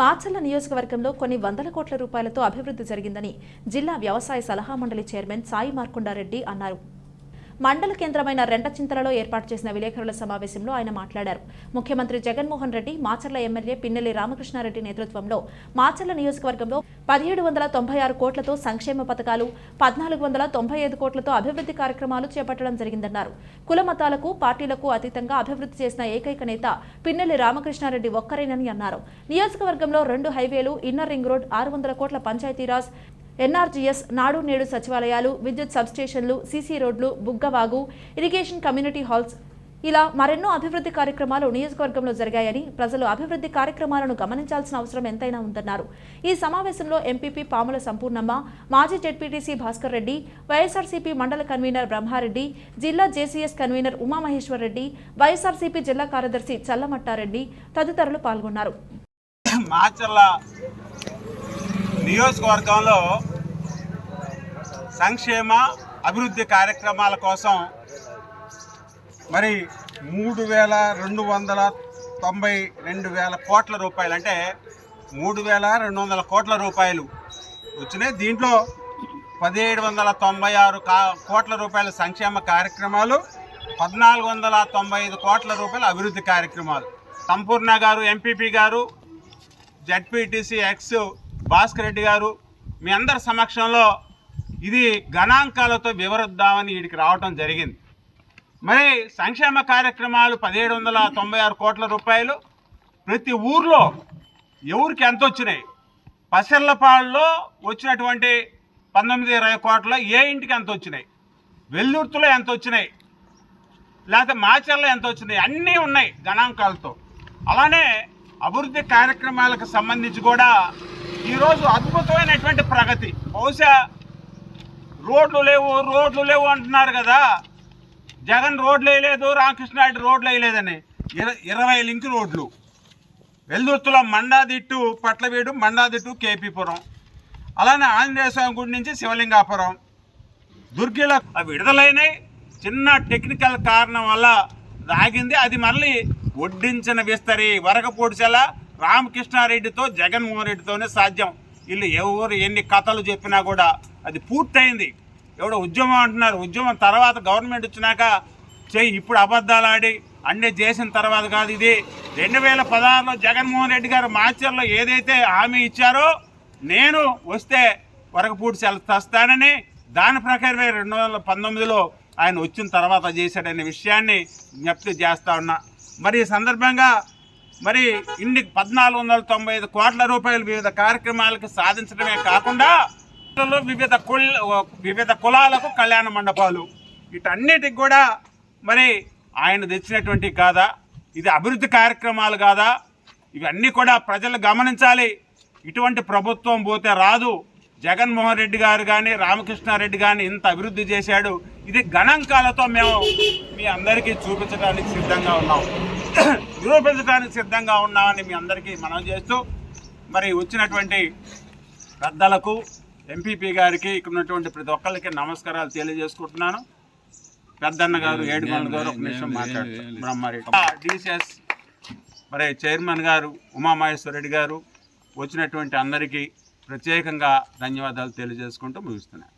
మాచర్ల నియోజకవర్గంలో కొన్ని వందల కోట్ల రూపాయలతో అభివృద్ధి జరిగిందని జిల్లా వ్యవసాయ సలహా మండలి చైర్మన్ సాయి మార్కొండారెడ్డి అన్నారు. మండల కేంద్రమైన రెండచింతలలో ఏర్పాటు చేసిన విలేకరుల సమావేశంలో ఆయన మాట్లాడారు. ముఖ్యమంత్రి జగన్మోహన్ రెడ్డి మాచర్ల ఎమ్మెల్యే పిన్నెల్లి రామకృష్ణారెడ్డి నేతృత్వంలో మాచర్ల నియోజకవర్గంలో పదిహేడు వందల తొంభై ఆరు కోట్లతో సంక్షేమ పథకాలు పద్నాలుగు వందల తొంభై ఐదు కోట్లతో అభివృద్ధి కార్యక్రమాలు చేపట్టడం జరిగిందన్నారు. కుల మతాలకు పార్టీలకు అతీతంగా అభివృద్ధి చేసిన ఏకైక నేత పిన్నెల్లి రామకృష్ణారెడ్డి ఒక్కరేనని అన్నారు. నియోజకవర్గంలో రెండు హైవేలు ఇన్నర్ రింగ్ రోడ్ ఆరు వందల కోట్ల పంచాయతీరాజ్ ఎన్ఆర్జీఎస్ నాడు నేడు సచివాలయాలు విద్యుత్ సబ్స్టేషన్లు సీసీ రోడ్లు బుగ్గవాగు ఇరిగేషన్ కమ్యూనిటీ హాల్స్ ఇలా మరెన్నో అభివృద్ధి కార్యక్రమాలు నియోజకవర్గంలో జరిగాయని ప్రజలు అభివృద్ధి కార్యక్రమాలను గమనించాల్సిన అవసరం ఎంతైనా ఉందన్నారు. ఈ సమావేశంలో ఎంపీపీ పాముల సంపూర్ణమ్మ మాజీ జెడ్పీటీసీ భాస్కర్ రెడ్డి వైఎస్ఆర్సీపీ మండల కన్వీనర్ బ్రహ్మారెడ్డి జిల్లా JCS convener Umamaheshwar Reddy YSRCP జిల్లా కార్యదర్శి చల్లమట్టారెడ్డి తదితరులు పాల్గొన్నారు. మాచర్ల నియోజకవర్గంలో సంక్షేమ అభివృద్ధి కార్యక్రమాల కోసం మరి మూడు వేల రెండు వందల తొంభై రెండు వేల కోట్ల రూపాయలు అంటే మూడు వేల రెండు వందల కోట్ల రూపాయలు వచ్చినాయి. దీంట్లో పదిహేడు వందల తొంభై ఆరు కా కోట్ల రూపాయల సంక్షేమ కార్యక్రమాలు పద్నాలుగు వందల తొంభై ఐదు కోట్ల రూపాయల అభివృద్ధి కార్యక్రమాలు. సంపూర్ణ గారు ఎంపీపీ గారు జడ్పీటీసీ ఎక్స్ భాస్కర్ రెడ్డి గారు మీ అందరి సమక్షంలో ఇది గణాంకాలతో వివరిద్దామని వీడికి రావటం జరిగింది. మరి సంక్షేమ కార్యక్రమాలు పదిహేడు వందల తొంభై ఆరు కోట్ల రూపాయలు. ప్రతి ఊర్లో ఎవరికి ఎంత వచ్చినాయి? పసర్లపాడులో వచ్చినటువంటి పంతొమ్మిది ఇరవై కోట్ల ఏ ఇంటికి ఎంత వచ్చినాయి? వెల్లుర్తిలో ఎంత వచ్చినాయి? లేకపోతే మాచర్లో ఎంత వచ్చినాయి? అన్నీ ఉన్నాయి గణాంకాలతో. అలానే అభివృద్ధి కార్యక్రమాలకు సంబంధించి కూడా ఈరోజు అద్భుతమైనటువంటి ప్రగతి. బహుశా రోడ్లు లేవు రోడ్లు లేవు అంటున్నారు కదా. జగన్ రోడ్లు వేయలేదు రామకృష్ణారెడ్డి రోడ్లు వేయలేదని. ఇర ఇరవై లింక్ రోడ్లు. వెల్దుర్తుల మండాదిట్టు పట్లవీడు మండాదిట్టు కేపీపురం. అలానే ఆంజనేయ స్వామి గుడి నుంచి శివలింగాపురం. దుర్గిలో అవి విడుదలైనాయి. చిన్న టెక్నికల్ కారణం వల్ల ఆగింది అది మళ్ళీ వడ్డించిన విస్తరి వరకపూడిచెల రామకృష్ణారెడ్డితో జగన్మోహన్ రెడ్డితోనే సాధ్యం. వీళ్ళు ఎవరు ఎన్ని కథలు చెప్పినా కూడా అది పూర్తయింది. ఎవడో ఉద్యమం అంటున్నారు. ఉద్యమం తర్వాత గవర్నమెంట్ వచ్చినాక చెయ్యి ఇప్పుడు అబద్ధాలు ఆడి అన్నీ చేసిన తర్వాత కాదు ఇది. రెండు వేల పదహారులో జగన్మోహన్ రెడ్డి గారు మాచర్లో ఏదైతే హామీ ఇచ్చారో నేను వస్తే వరకపూడి సెల తెస్తానని దాని ప్రకారమే రెండు వేల పంతొమ్మిదిలో ఆయన వచ్చిన తర్వాత చేశాడనే విషయాన్ని జ్ఞప్తి చేస్తా ఉన్నా. మరి ఈ సందర్భంగా మరి ఇన్ని పద్నాలుగు వందల తొంభై ఐదు కోట్ల రూపాయలు వివిధ కార్యక్రమాలకు సాధించడమే కాకుండా వివిధ కుల్ వివిధ కులాలకు కళ్యాణ మండపాలు. వీటన్నిటికి కూడా మరి ఆయన తెచ్చినటువంటి కాదా ఇది అభివృద్ధి కార్యక్రమాలు కాదా ఇవన్నీ కూడా ప్రజలు గమనించాలి. ఇటువంటి ప్రభుత్వం పోతే రాదు. జగన్మోహన్ రెడ్డి గారు కానీ రామకృష్ణారెడ్డి కానీ ఇంత అభివృద్ధి చేశాడు. ఇది గణాంకాలతో మేము మీ అందరికీ చూపించడానికి సిద్ధంగా ఉన్నాం. నిరూపించడానికి సిద్ధంగా ఉన్నామని మీ అందరికీ మనం చేస్తూ మరి వచ్చినటువంటి పెద్దలకు ఎంపీపీ గారికి ఇక్కడ ఉన్నటువంటి ప్రతి ఒక్కరికి నమస్కారాలు తెలియజేసుకుంటున్నాను. పెద్దన్న గారు ఏడుగొండ గారు ఒక నిమిషం మాట్లాడతారు. బ్రహ్మారెడ్డి. డిసిఎస్ మరి చైర్మన్ గారు ఉమామహేశ్వర రెడ్డి గారు వచ్చినటువంటి అందరికీ ప్రత్యేకంగా ధన్యవాదాలు తెలియజేసుకుంటూ ముగిస్తున్నాను.